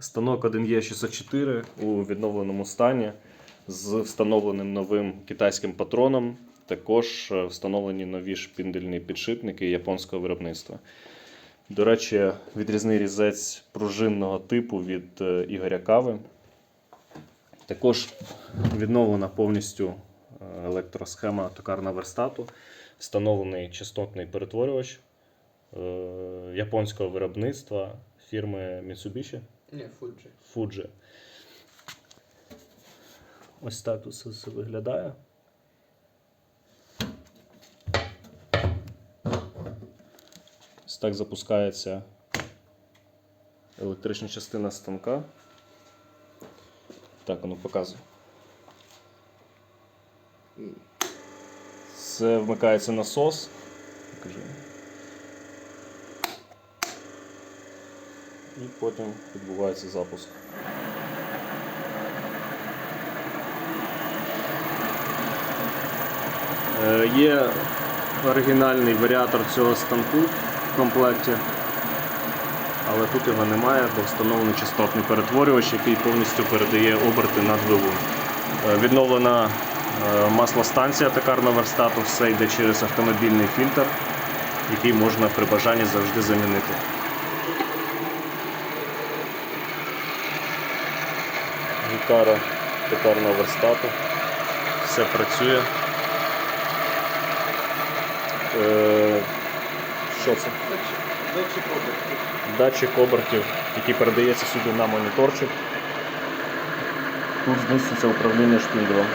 Станок 1Е604 у відновленому стані з встановленим новим китайським патроном. Також е, встановлені нові шпіндельні підшипники японського виробництва. До речі, відрізний різець пружинного типу від е, Ігоря Кави. Також відновлена повністю е, електросхема токарного верстату, встановлений частотний перетворювач японського виробництва фірми Mitsubishi Ні, Fuji. Fuji. Ось так тут все виглядає. Ось так запускається електрична частина станка. Так, воно показує. Це вмикається насос. Покажи. І потім відбувається запуск. Е, Є оригінальний варіатор цього станку в комплекті, але тут його немає, бо встановлений частотний перетворювач, який повністю передає оберти на двигун. Е, Відновлена е, маслостанція токарного верстату, все йде через автомобільний фільтр, який можна при бажанні завжди замінити. Гітара токарного верстату. Все працює. Е, що це? Датчик обертів. Датчик обертів, який передається сюди на моніторчик. Тут знизиться управління шпінделем.